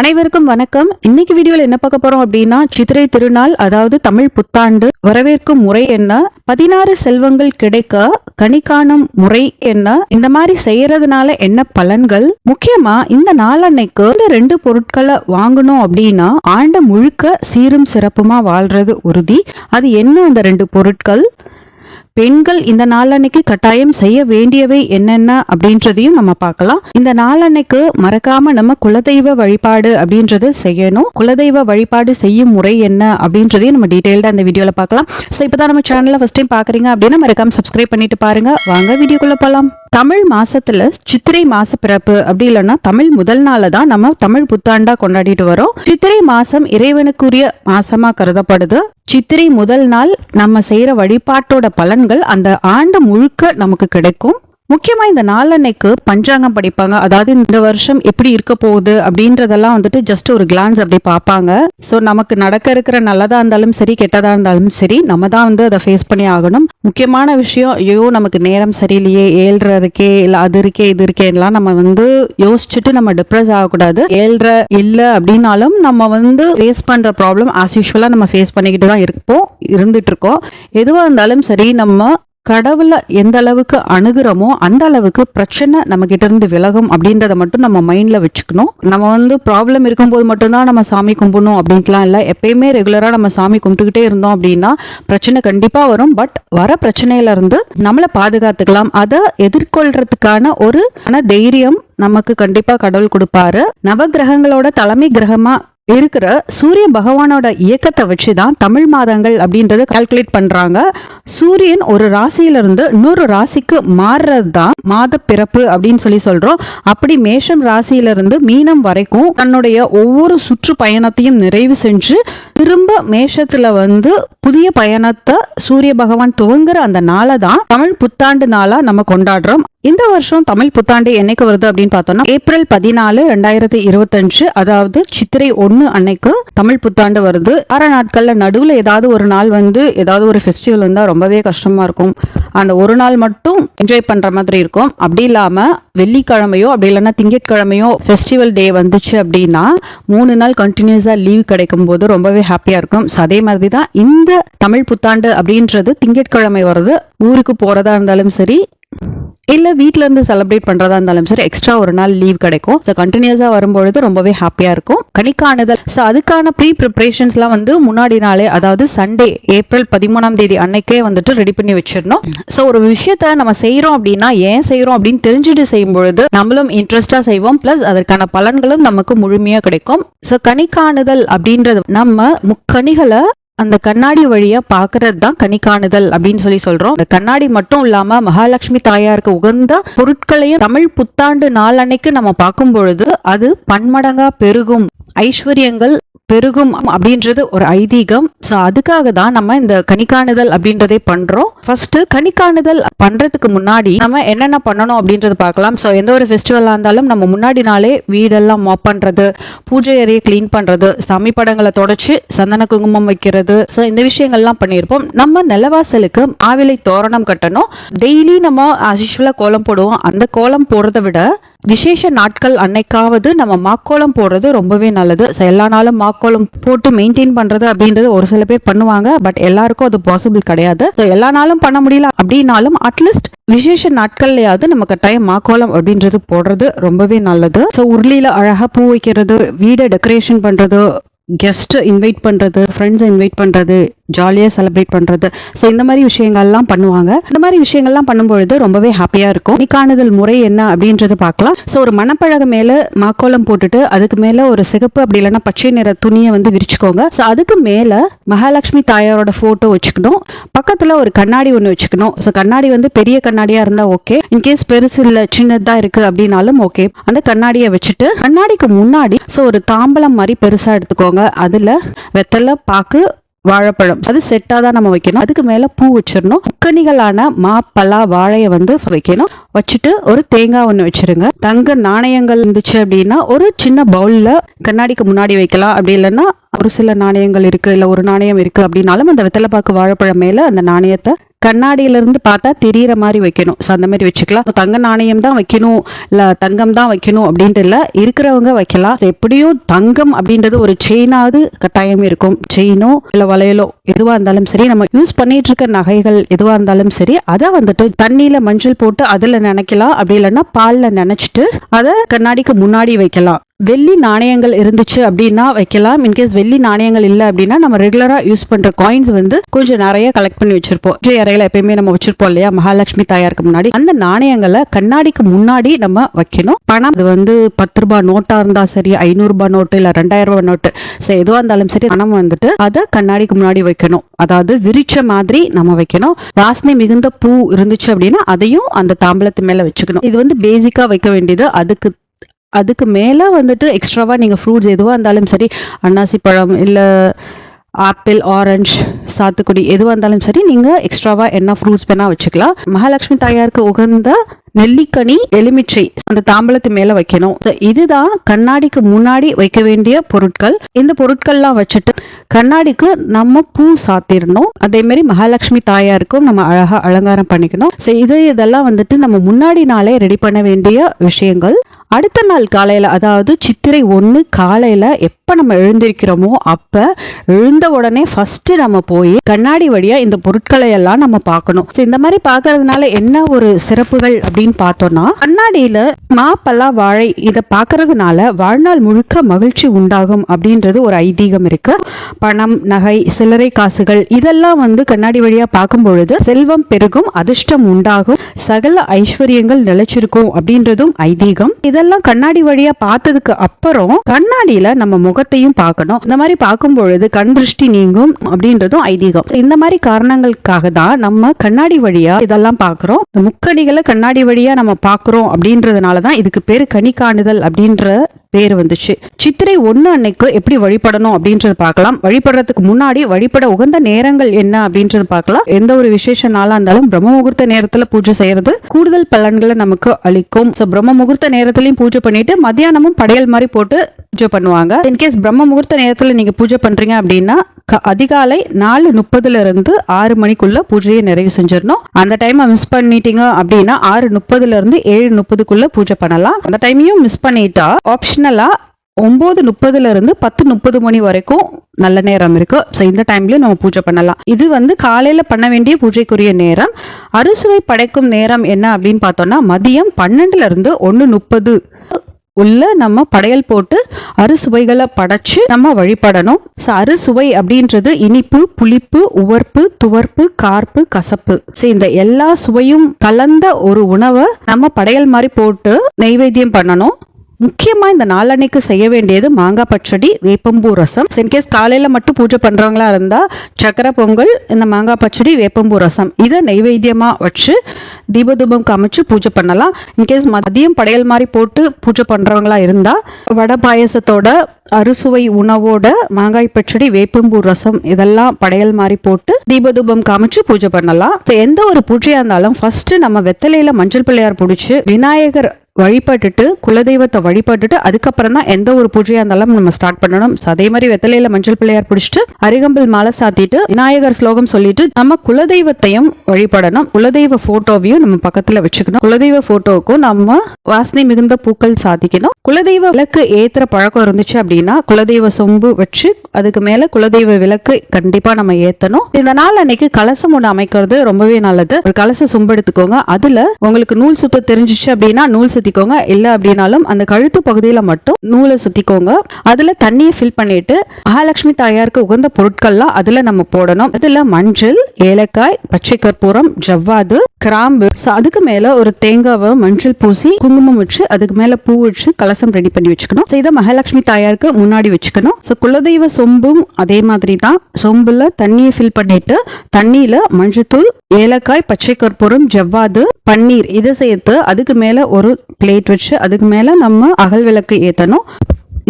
அனைவருக்கும் வணக்கம். இன்னைக்கு வீடியோல என்ன பார்க்க போறோம் அப்படின்னா சித்திரை திருநாள் அதாவது தமிழ் புத்தாண்டு வரவேற்கும் முறை என்ன பதினாறு செல்வங்கள் கிடைக்க கணிக்காணும் காணும் முறை என்ன இந்த மாதிரி செய்யறதுனால என்ன பலன்கள்? முக்கியமா இந்த நாளன்னைக்கு இந்த ரெண்டு பொருட்களை வாங்கணும் அப்படின்னா ஆண்டு முழுக்க சீரும் சிறப்புமா வாழ்றது உறுதி. அது என்ன அந்த ரெண்டு பொருட்கள்? பெண்கள் இந்த நாளன்னைக்கு கட்டாயம் செய்ய வேண்டியவை என்னென்ன அப்படின்றதையும் நம்ம பார்க்கலாம். இந்த நாளன்னைக்கு மறக்காம நம்ம குலதெய்வ வழிபாடு அப்படின்றது செய்யணும். குலதெய்வ வழிபாடு செய்யும் முறை என்ன அப்படின்றதையும் நம்ம டீட்டெயில்டாக இந்த வீடியோல பார்க்கலாம். ஸோ இப்பதான் நம்ம சேனல்ல ஃபர்ஸ்ட் டைம் பாக்குறீங்க அப்படின்னா மறக்காம சப்ஸ்கிரைப் பண்ணிட்டு பாருங்க. வாங்க வீடியோக்குள்ள போகலாம் தமிழ் மாசத்துல சித்திரை மாச பிறப்பு அப்படி இல்லைன்னா தமிழ் முதல் நாள தான் நம்ம தமிழ் புத்தாண்டா கொண்டாடிட்டு வரோம். சித்திரை மாசம் இறைவனுக்குரிய மாசமா கருதப்படுது. சித்திரை முதல் நாள் நம்ம செய்யற வழிபாட்டோட பலன்கள் அந்த ஆண்டு முழுக்க நமக்கு கிடைக்கும். முக்கியமா இந்த நாளன்னைக்கு பஞ்சாங்கம் படிப்பாங்க. அதாவது இந்த வருஷம் எப்படி இருக்க போகுது அப்படின்றதெல்லாம் வந்துட்டு ஜஸ்ட் ஒரு கிளான்ஸ் அப்படி பார்ப்பாங்க. ஸோ நமக்கு நடக்க இருக்கிற நல்லதா இருந்தாலும் சரி கெட்டதா இருந்தாலும் சரி நம்ம தான் வந்து அதை ஃபேஸ் பண்ணி ஆகணும். முக்கியமான விஷயம் ஐயோ நமக்கு நேரம் சரியில்லையே ஏழ்ரை இருக்கே இல்லை அது இருக்கே இது இருக்கேலாம் நம்ம வந்து யோசிச்சுட்டு நம்ம டிப்ரெஸ் ஆகக்கூடாது. ஏழ்ற இல்லை அப்படின்னாலும் நம்ம வந்து ஃபேஸ் பண்ற ப்ராப்ளம் ஆஸ் யூஸ்வலா நம்ம ஃபேஸ் பண்ணிக்கிட்டு தான் இருப்போம் இருந்துட்டு இருக்கோம். எதுவாக இருந்தாலும் சரி நம்ம கடவுளை எந்த அளவுக்கு அணுகிறோமோ அந்த அளவுக்கு பிரச்சனை நம்ம கிட்ட இருந்து விலகும் அப்படின்றத மட்டும் நம்ம மைண்ட்ல வச்சுக்கணும். நம்ம வந்து ப்ராப்ளம் இருக்கும்போது மட்டும்தான் நம்ம சாமி கும்பிடணும் அப்படின்ட்டுலாம் இல்லை. எப்பயுமே ரெகுலரா நம்ம சாமி கும்பிட்டுக்கிட்டே இருந்தோம் அப்படின்னா பிரச்சனை கண்டிப்பா வரும். பட் வர பிரச்சனையில இருந்து நம்மளை பாதுகாத்துக்கலாம். அதை எதிர்கொள்றதுக்கான ஒரு தைரியம் நமக்கு கண்டிப்பா கடவுள் கொடுப்பாரு. நவகிரகங்களோட தலைமை கிரகமா இருக்கிற சூரிய பகவானோட இயக்கத்தை வச்சு தான் தமிழ் மாதங்கள் அப்படின்றத கால்குலேட் பண்றாங்க. சூரியன் ஒரு ராசியிலிருந்து இன்னொரு ராசிக்கு மாறுறது தான் மாத பிறப்பு அப்படின்னு சொல்லி சொல்றோம். அப்படி மேஷம் ராசியிலிருந்து மீனம் வரைக்கும் தன்னுடைய ஒவ்வொரு சுற்று பயணத்தையும் நிறைவு செஞ்சு திரும்ப மேஷத்துல வந்து புதிய பயணத்தை சூரிய பகவான் துவங்குற அந்த நாளை தான் தமிழ் புத்தாண்டு நாளா நம்ம கொண்டாடுறோம். இந்த வருஷம் தமிழ் புத்தாண்டு என்னைக்கு வருது அப்படின்னு பார்த்தோம்னா ஏப்ரல் பதினாலு ரெண்டாயிரத்தி இருபத்தஞ்சு அதாவது சித்திரை ஒன்று அன்னைக்கு தமிழ் புத்தாண்டு வருது. ஆறு நாட்கள்ல நடுவுல ஏதாவது ஒரு நாள் வந்து ஏதாவது ஒரு ஃபெஸ்டிவல் வந்தா ரொம்பவே கஷ்டமா இருக்கும். அந்த ஒரு நாள் மட்டும் என்ஜாய் பண்ற மாதிரி இருக்கும். அப்படி இல்லாம வெள்ளிக்கிழமையோ அப்படி இல்லைன்னா திங்கட்கிழமையோ ஃபெஸ்டிவல் டே வந்துச்சு அப்படின்னா மூணு நாள் கண்டினியூஸா லீவ் கிடைக்கும் போது ரொம்பவே ஹாப்பியா இருக்கும். ஸோ அதே மாதிரி தான் இந்த தமிழ் புத்தாண்டு அப்படின்றது திங்கட்கிழமை வர்றது ஊருக்கு போறதா இருந்தாலும் சரி இல்ல வீட்டில் இருந்து செலிப்ரேட் பண்றதா இருந்தாலும் சரி எக்ஸ்ட்ரா ஒரு நாள் லீவ் கிடைக்கும். ஸோ கண்டினியூஸா வரும்பொழுது ரொம்பவே ஹாப்பியா இருக்கும். கணிக்காணுதல் ஸோ அதுக்கான ப்ரீ ப்ரிப்பரேஷன்ஸ்லாம் வந்து முன்னாடி நாளே அதாவது சண்டே ஏப்ரல் பதிமூணாம் தேதி அன்னைக்கே வந்துட்டு ரெடி பண்ணி வச்சிடணும். ஸோ ஒரு விஷயத்த நம்ம செய்யறோம் அப்படின்னா ஏன் செய்யறோம் அப்படின்னு தெரிஞ்சுட்டு செய்யும் பொழுது நம்மளும் இன்ட்ரெஸ்டா செய்வோம். பிளஸ் அதற்கான பலன்களும் நமக்கு முழுமையா கிடைக்கும். ஸோ கணிக்காணுதல் அப்படின்றது நம்ம முக்கணிகளை அந்த கண்ணாடி வழியா பாக்குறது தான் கணிக்காணுதல் அப்படின்னு சொல்லி சொல்றோம். அந்த கண்ணாடி மட்டும் இல்லாம மகாலட்சுமி தாயாருக்கு உகந்த பொருட்களையும் தமிழ் புத்தாண்டு நாள் அன்னைக்கு நம்ம பார்க்கும் பொழுது அது பன்மடங்கா பெருகும். ஐஸ்வர்யங்கள் பெருகும் அப்படின்றது ஒரு ஐதீகம். ஸோ அதுக்காக தான் நம்ம இந்த கணிக்காணுதல் அப்படின்றதே பண்றோம். ஃபர்ஸ்ட் கணிக்காணுதல் பண்றதுக்கு முன்னாடி நம்ம என்னென்ன பண்ணணும் அப்படின்றது பார்க்கலாம். ஸோ எந்த ஒரு ஃபெஸ்டிவலாக இருந்தாலும் நம்ம முன்னாடி நாளே வீடெல்லாம் மாப் பண்றது பூஜை அறையை க்ளீன் பண்றது சாமி படங்களை தொடச்சு சந்தன குங்குமம் வைக்கிறது. ஸோ இந்த விஷயங்கள்லாம் பண்ணியிருப்போம். நம்ம நிலவாசலுக்கு மாவிலை தோரணம் கட்டணும். டெய்லி நம்ம யூஸ்வலாக கோலம் போடுவோம். அந்த கோலம் போடுறதை விட விசேஷ நாட்கள் அன்னைக்காவது நம்ம மாக்கோலம் போடுறது ரொம்பவே நல்லது. ஸோ எல்லா நாளும் மாக்கோலம் போட்டு மெயின்டைன் பண்றது அப்படின்றது ஒரு சில பேர் பண்ணுவாங்க. பட் எல்லாருக்கும் அது பாசிபிள் கிடையாது. ஸோ எல்லா நாளும் பண்ண முடியல அப்படின்னாலும் அட்லீஸ்ட் விசேஷ நாட்கள்லயாவது நம்ம கட்டாயம் மாக்கோலம் அப்படின்றது போடுறது ரொம்பவே நல்லது. ஸோ உருளியில அழகா பூ வைக்கிறது வீடை டெக்கரேஷன் பண்றது கெஸ்ட்டு இன்வைட் பண்ணுறது ஃப்ரெண்ட்ஸை இன்வைட் பண்ணுறது ஜாலியாக செலிப்ரேட் பண்றது. ஸோ இந்த மாதிரி விஷயங்கள்லாம் பண்ணுவாங்க. இந்த மாதிரி விஷயங்கள்லாம் பண்ணும்பொழுது ரொம்பவே ஹாப்பியாக இருக்கும். நிக்காணுதல் முறை என்ன அப்படின்றத பார்க்கலாம். ஸோ ஒரு மணப்பழக மேல மாக்கோலம் போட்டுட்டு அதுக்கு மேலே ஒரு சிகப்பு அப்படி இல்லைன்னா பச்சை நிற துணியை வந்து விரிச்சுக்கோங்க. ஸோ அதுக்கு மேலே மகாலட்சுமி தாயாரோட ஃபோட்டோ வச்சுக்கணும். பக்கத்தில் ஒரு கண்ணாடி ஒன்று வச்சுக்கணும். ஸோ கண்ணாடி வந்து பெரிய கண்ணாடியாக இருந்தால் ஓகே இன்கேஸ் பெருசு இல்லை சின்னதாக இருக்கு அப்படின்னாலும் ஓகே அந்த கண்ணாடியை வச்சுட்டு கண்ணாடிக்கு முன்னாடி ஸோ ஒரு தாம்பலம் மாதிரி பெருசாக எடுத்துக்கோங்க. அதுல வெத்தலை பாக்கு வாழைப்பழம் அது செட்டாக தான் நம்ம வைக்கணும். அதுக்கு மேலே பூ வச்சிடணும். முக்கணிகளான மா பலா வாழையை வந்து வைக்கணும். வச்சுட்டு ஒரு தேங்காய் ஒன்று வச்சிருங்க. தங்க நாணயங்கள் இருந்துச்சு அப்படின்னா ஒரு சின்ன பவுலில் கண்ணாடிக்கு முன்னாடி வைக்கலாம். அப்படி இல்லைன்னா ஒரு சில நாணயங்கள் இருக்கு இல்லை ஒரு நாணயம் இருக்கு அப்படின்னாலும் அந்த வெத்தலைப்பாக்கு வாழைப்பழம் மேலே அந்த நாணயத்தை கண்ணாடியில இருந்து பார்த்தா தெரியற மாதிரி வைக்கணும். ஸோ அந்த மாதிரி வச்சுக்கலாம். தங்க நாணயம் தான் வைக்கணும். இல்லை தங்கம் தான் வைக்கணும் அப்படின்ட்டு இல்லை இருக்கிறவங்க வைக்கலாம். எப்படியும் தங்கம் அப்படின்றது ஒரு செயினாவது கட்டாயம் இருக்கும். செயினோ இல்லை வளையலோ எதுவாக இருந்தாலும் சரி நம்ம யூஸ் பண்ணிட்டு இருக்க நகைகள் எதுவாக இருந்தாலும் சரி அதை வந்துட்டு தண்ணியில் மஞ்சள் போட்டு அதில் நினைக்கலாம். அப்படி இல்லைன்னா பாலில் நினைச்சிட்டு அதை கண்ணாடிக்கு முன்னாடி வைக்கலாம். வெள்ளி நாணயங்கள் இருந்துச்சு அப்படின்னா வைக்கலாம். இன்கேஸ் வெள்ளி நாணயங்கள் இல்லை அப்படின்னா நம்ம ரெகுலரா யூஸ் பண்ற காயின்ஸ் வந்து கொஞ்சம் நிறைய கலெக்ட் பண்ணி வச்சிருப்போம். பூஜை அறையில எப்பயுமே நம்ம வச்சிருப்போம் இல்லையா? மகாலட்சுமி தாயாருக்கு முன்னாடி. அந்த நாணயங்களை கண்ணாடிக்கு முன்னாடி நம்ம வைக்கணும். பணம் அது வந்து பத்து ரூபாய் நோட்டா இருந்தா சரி ஐநூறு ரூபாய் நோட்டு இல்ல ரெண்டாயிரம் ரூபாய் நோட்டு சரி எதுவா இருந்தாலும் சரி பணம் வந்துட்டு அதை கண்ணாடிக்கு முன்னாடி வைக்கணும். அதாவது விரிச்ச மாதிரி நம்ம வைக்கணும். வாசனை மிகுந்த பூ இருந்துச்சு அப்படின்னா அதையும் அந்த தாம்பலத்து மேல வச்சுக்கணும். இது வந்து பேசிக்கா வைக்க வேண்டியது. அதுக்கு அதுக்கு மேலே வந்துட்டு எக்ஸ்ட்ராவாக நீங்கள் ஃப்ரூட்ஸ் எதுவாக இருந்தாலும் சரி அன்னாசி பழம் இல்லை ஆப்பிள் ஆரஞ்சு சாத்துக்குடி எதுவாக இருந்தாலும் சரி நீங்கள் எக்ஸ்ட்ராவாக என்ன ஃப்ரூட்ஸ் வேணால் வச்சுக்கலாம். மகாலட்சுமி தாயாருக்கு உகந்த நெல்லிக்கனி எலுமிச்சை அந்த தாம்பலத்து மேல வைக்கணும். இதுதான் கண்ணாடிக்கு முன்னாடி வைக்க வேண்டிய பொருட்கள். இந்த பொருட்கள்லாம் வச்சுட்டு கண்ணாடிக்கு நம்ம பூ சாத்திடணும் அதே மாதிரி மகாலட்சுமி தாயாருக்கும் நம்ம அழகா அலங்காரம் பண்ணிக்கணும். ஸோ இது இதெல்லாம் வந்துட்டு நம்ம முன்னாடி நாளே ரெடி பண்ண வேண்டிய விஷயங்கள். அடுத்த நாள் காலையில் அதாவது சித்திரை ஒன்று காலையில் எப்போ நம்ம எழுந்திருக்கிறோமோ அப்போ எழுந்த உடனே ஃபஸ்ட்டு நம்ம போய் கண்ணாடி வழியாக இந்த பொருட்களை எல்லாம் நம்ம பார்க்கணும். ஸோ இந்த மாதிரி பார்க்கறதுனால என்ன ஒரு சிறப்புகள் அப்படின்னு பார்த்தோம்னா கண்ணாடியில மாப்பல்லா வாழை இதை பார்க்கறதுனால வாழ்நாள் முழுக்க மகிழ்ச்சி உண்டாகும் அப்படின்றது ஒரு ஐதீகம் இருக்கு. பணம் நகை சில்லறை காசுகள் இதெல்லாம் வந்து கண்ணாடி வழியாக பார்க்கும் பொழுது செல்வம் பெருகும் அதிர்ஷ்டம் உண்டாகும் சகல ஐஸ்வர்யங்கள் நிலைச்சிருக்கும் அப்படின்றதும் ஐதீகம். இதெல்லாம் கண்ணாடி வழியா பார்த்ததுக்கு அப்புறம் கண்ணாடியில நம்ம முகத்தையும் பார்க்கணும். இந்த மாதிரி பார்க்கும் பொழுது கண் திருஷ்டி நீங்கும் அப்படின்றதும் ஐதீகம். இந்த மாதிரி காரணங்களுக்காக தான் நம்ம கண்ணாடி வழியா இதெல்லாம் பார்க்கிறோம். முக்கணிகளை கண்ணாடி வழியா நம்ம பார்க்கிறோம் அப்படின்றதுனால தான் இதுக்கு பேர் கனி காணுதல் அப்படின்ற பேர் வந்துச்சு. சித்திரை ஒண்ணு அன்னைக்கு எப்படி வழிபடணும் அப்படின்றத பார்க்கலாம். வழிபடுறதுக்கு முன்னாடி வழிபட உகந்த நேரங்கள் என்ன அப்படின்றத பார்க்கலாம். எந்த ஒரு விசேஷ நாளா இருந்தாலும் பிரம்ம முகூர்த்த நேரத்துல பூஜை செய்யறது கூடுதல் பலன்களை நமக்கு அளிக்கும். பிரம்ம முகூர்த்த நேரத்திலையும் பூஜை பண்ணிட்டு மத்தியானமும் படையல் மாதிரி போட்டு பூஜை பண்ணுவாங்க. இன்கேஸ் பிரம்ம முகூர்த்த நேரத்துல நீங்க பூஜை பண்றீங்க அப்படின்னா க- அதிகாலை நாலு முப்பதுல இருந்து ஆறு மணிக்குள்ள பூஜையை நிறைவு செஞ்சிடணும். அந்த டைமை மிஸ் பண்ணிட்டீங்க அப்படின்னா ஆறு முப்பதுல இருந்து ஏழு முப்பதுக்குள்ள பூஜை பண்ணலாம். அந்த டைமையும் மிஸ் பண்ணிட்டா ஆப்ஷனலா ஒம்பது முப்பதுல இருந்து பத்து முப்பது மணி வரைக்கும் நல்ல நேரம் இருக்கும் ஸோ இந்த டைம்லயும் நம்ம பூஜை பண்ணலாம். இது வந்து காலையில பண்ண வேண்டிய பூஜைக்குரிய நேரம். அறுசுவை படைக்கும் நேரம் என்ன அப்படின்னு பார்த்தோம்னா மதியம் பன்னெண்டுல இருந்து ஒன்று முப்பது உள்ள நம்ம படையல் போட்டு அறுசுவைகளை படைச்சு நம்ம வழிபடணும். ஸோ அறுசுவை அப்படின்றது இனிப்பு புளிப்பு உவர்ப்பு துவர்ப்பு கார்ப்பு கசப்பு. ஸோ இந்த எல்லா சுவையும் கலந்த ஒரு உணவை நம்ம படையல் மாதிரி போட்டு நெய்வேத்தியம் பண்ணணும். முக்கியமாக இந்த நாளன்னைக்கு செய்ய வேண்டியது மாங்காய் பச்சடி வேப்பம்பூ ரசம். இன்கேஸ் காலையில் மட்டும் பூஜை பண்ணுறவங்களா இருந்தால் சக்கரை பொங்கல் இந்த மாங்காய் பச்சடி வேப்பம்பூ ரசம். இதை நைவேத்தியமாக வச்சு தீபதூபம் காமிச்சு பூஜை பண்ணலாம். இன்கேஸ் மதியம் படையல் மாதிரி போட்டு பூஜை பண்ணுறவங்களா இருந்தால் வடை பாயசத்தோட அறுசுவை உணவோட மாங்காய் பச்சடி வேப்பம்பூ ரசம் இதெல்லாம் படையல் மாதிரி போட்டு தீபதூபம் காமிச்சு பூஜை பண்ணலாம். எந்த ஒரு பூஜையாக இருந்தாலும் ஃபர்ஸ்ட் நம்ம வெத்தலையில மஞ்சள் பிள்ளையார் பிடிச்சி விநாயகர் வழிபட்டுட்டு குலதெய்வத்தை வழிபட்டுட்டு அதுக்கப்புறம் தான் எந்த ஒரு பூஜையா இருந்தாலும் நம்ம ஸ்டார்ட் பண்ணணும். அதே மாதிரி வெத்தலையில மஞ்சள் பிள்ளையார் பிடிச்சிட்டு அருகம்பில் மாலை சாத்திட்டு விநாயகர் ஸ்லோகம் சொல்லிட்டு நம்ம குலதெய்வத்தையும் வழிபடணும். குலதெய்வ போட்டோவையும் நம்ம பக்கத்துல வச்சுக்கணும். குலதெய்வ போட்டோவுக்கும் நம்ம வாசனை மிகுந்த பூக்கள் சாதிக்கணும் குலதெய்வ விளக்கு ஏத்துற பழக்கம் இருந்துச்சு அப்படின்னா குலதெய்வ சொம்பு வச்சு அதுக்கு மேல குலதெய்வ விளக்கு கண்டிப்பா நம்ம ஏத்தணும். இந்த நாள் அன்னைக்கு கலசம் ஒண்ணு அமைக்கிறது ரொம்பவே நல்லது. ஒரு கலச சொம்பு எடுத்துக்கோங்க. அதுல உங்களுக்கு நூல் சுத்த தெரிஞ்சிச்சு அப்படின்னா நூல் சுத்திக்கோங்க. இல்ல அப்படின்னாலும் அந்த கழுத்து பகுதியில மட்டும் நூலை சுத்திக்கோங்க. அதுல தண்ணியை ஃபில் பண்ணிட்டு மகாலட்சுமி தாயாருக்கு உகந்த பொருட்கள்லாம் அதுல நம்ம போடணும். அதுல மஞ்சள் ஏலக்காய் பச்சை கற்பூரம் ஜவ்வாது கிராம்பு. அதுக்கு மேல ஒரு தேங்காவை மஞ்சள் பூசி குங்குமம் வச்சு அதுக்கு மேல பூ வச்சு கலசம் ரெடி பண்ணி வச்சுக்கணும். So, இதை மகாலட்சுமி தாயாருக்கு முன்னாடி வச்சுக்கணும். ஸோ குலதெய்வ சொம்பும் அதே மாதிரி தான். சொம்புல தண்ணியை ஃபில் பண்ணிட்டு தண்ணியில மஞ்சத்தூள் ஏலக்காய் பச்சை கற்பூரம் ஜவ்வாது பன்னீர் இதை சேர்த்து அதுக்கு மேல ஒரு பிளேட் வச்சு அதுக்கு மேல நம்ம அகல் விளக்கு ஏற்றணும்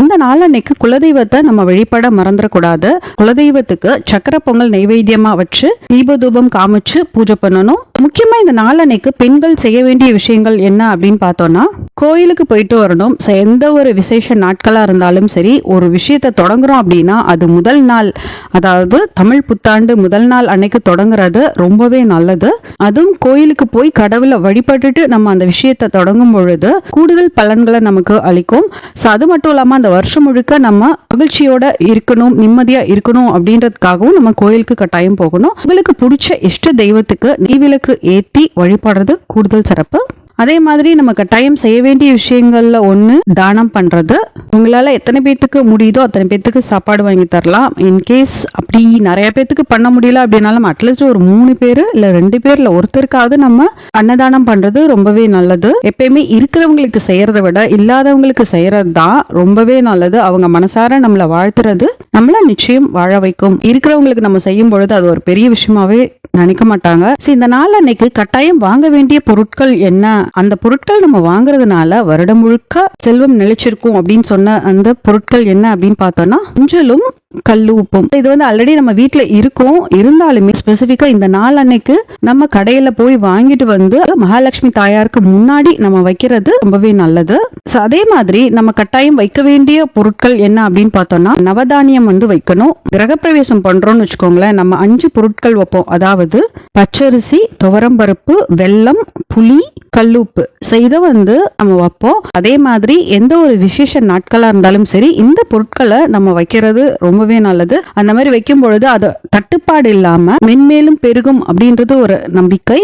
இந்த நாளன்னைக்கு குலதெய்வத்தை நம்ம வழிபட மறந்துடக்கூடாது குலதெய்வத்துக்கு சக்கர பொங்கல் நைவேத்தியமா வச்சு தீபதூபம் காமிச்சு பூஜை பண்ணணும். முக்கியமா இந்த நாளன்னைக்கு பெண்கள் செய்ய வேண்டிய விஷயங்கள் என்ன அப்படின்னு பார்த்தோம்னா கோயிலுக்கு போயிட்டு வரணும். எந்த ஒரு விசேஷ நாட்களா இருந்தாலும் சரி ஒரு விஷயத்தை தொடங்குறோம் அப்படின்னா அது முதல் நாள். அதாவது தமிழ் புத்தாண்டு முதல் நாள் அன்னைக்கு தொடங்குறது ரொம்பவே நல்லது. அதுவும் கோயிலுக்கு போய் கடவுளை வழிபட்டுட்டு நம்ம அந்த விஷயத்தை தொடங்கும் பொழுது கூடுதல் பலன்களை நமக்கு அளிக்கும். ஸோ அது மட்டும் இல்லாமல் அந்த வருஷம் முழுக்க நம்ம மகிழ்ச்சியோட இருக்கணும் நிம்மதியா இருக்கணும் அப்படின்றதுக்காகவும் நம்ம கோயிலுக்கு கட்டாயம் போகணும். உங்களுக்கு பிடிச்ச இஷ்ட தெய்வத்துக்கு நெய்விளக்கு ஏத்தி வழிபடுறது கூடுதல் சிறப்பு. அதே மாதிரி நம்ம கட்டாயம் செய்ய வேண்டிய விஷயங்கள்ல ஒண்ணு தானம் பண்றது. உங்களால எத்தனை பேத்துக்கு முடியுதோ அத்தனை பேத்துக்கு சாப்பாடு வாங்கி தரலாம். இன்கேஸ் அப்படி நிறைய பேத்துக்கு பண்ண முடியல அப்படின்னாலும் அட்லீஸ்ட் ஒரு மூணு பேர் இல்ல ரெண்டு பேரில் ஒருத்தருக்காவது நம்ம அன்னதானம் பண்றது ரொம்பவே நல்லது. எப்பயுமே இருக்கிறவங்களுக்கு செய்யறதை விட இல்லாதவங்களுக்கு செய்யறது தான் ரொம்பவே நல்லது. அவங்க மனசார நம்மள வாழ்த்துறது நம்மள நிச்சயம் வாழ வைக்கும். இருக்கிறவங்களுக்கு நம்ம செய்யும் பொழுது அது ஒரு பெரிய விஷயமாவே நினைக்க மாட்டாங்க. இந்த நாள் அன்னைக்கு கட்டாயம் வாங்க வேண்டிய பொருட்கள் என்ன அந்த பொருட்கள் நம்ம வாங்குறதுனால வருடம் முழுக்க செல்வம் நிலைச்சிருக்கும் அப்படின்னு சொன்ன அந்த பொருட்கள் என்ன அப்படின்னு பார்த்தோம்னா மஞ்சளும் கல்லு உப்பும். இது வந்து ஆல்ரெடி நம்ம வீட்ல இருக்கும். இருந்தாலுமே ஸ்பெசிஃபிக்கா இந்த நாள் அன்னைக்கு நம்ம கடையில போய் வாங்கிட்டு வந்து மகாலட்சுமி தாயாருக்கு முன்னாடி நம்ம வைக்கிறது ரொம்பவே நல்லது. அதே மாதிரி நம்ம கட்டாயம் வைக்க வேண்டிய பொருட்கள் என்ன அப்படின்னு பார்த்தோம்னா நவதானியம் வந்து வைக்கணும். கிரகப்பிரவேசம் பண்றோம்னு வச்சுக்கோங்களேன். நம்ம அஞ்சு பொருட்கள் வைப்போம். அதாவது பச்சரிசி துவரம்பருப்பு வெல்லம் புளி கல்லுப்பு ஸோ இதை வந்து நம்ம வைப்போம். அதே மாதிரி எந்த ஒரு விசேஷ நாட்களா இருந்தாலும் சரி இந்த பொருட்களை நம்ம வைக்கிறது ரொம்ப ரொம்பவே நல்லது. அந்த மாதிரி வைக்கும் பொழுது அது தட்டுப்பாடு இல்லாம மென்மேலும் பெருகும் அப்படின்றது ஒரு நம்பிக்கை.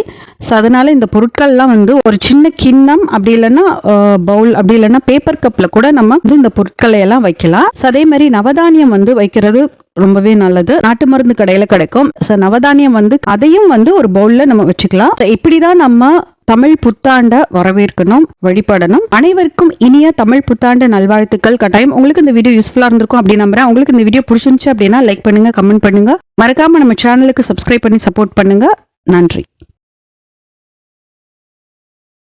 ஸோ அதனால இந்த பொருட்கள்லாம் வந்து ஒரு சின்ன கிண்ணம் அப்படி இல்லைன்னா பவுல் அப்படி இல்லைன்னா பேப்பர் கப்ல கூட நம்ம வந்து இந்த பொருட்களை எல்லாம் வைக்கலாம். ஸோ அதே மாதிரி நவதானியம் வந்து வைக்கிறது ரொம்பவே நல்லது. நாட்டு மருந்து கடையில கிடைக்கும். ஸோ நவதானியம் வந்து அதையும் வந்து ஒரு பவுல்ல நம்ம வச்சுக்கலாம். இப்படிதான் நம்ம தமிழ் புத்தாண்ட வரவேற்கணும் வழிபடணும். அனைவருக்கும் இனிய தமிழ் புத்தாண்டு நல்வாழ்த்துக்கள். கட்டாயம் உங்களுக்கு இந்த வீடியோ யூஸ்ஃபுல்லா இருந்திருக்கும் அப்படின்னு நம்புறேன். உங்களுக்கு இந்த வீடியோ பிடிச்சிருந்துச்சு அப்படின்னா லைக் பண்ணுங்க கமெண்ட் பண்ணுங்க. மறக்காம நம்ம சேனலுக்கு சப்ஸ்கிரைப் பண்ணி சப்போர்ட் பண்ணுங்க. நன்றி.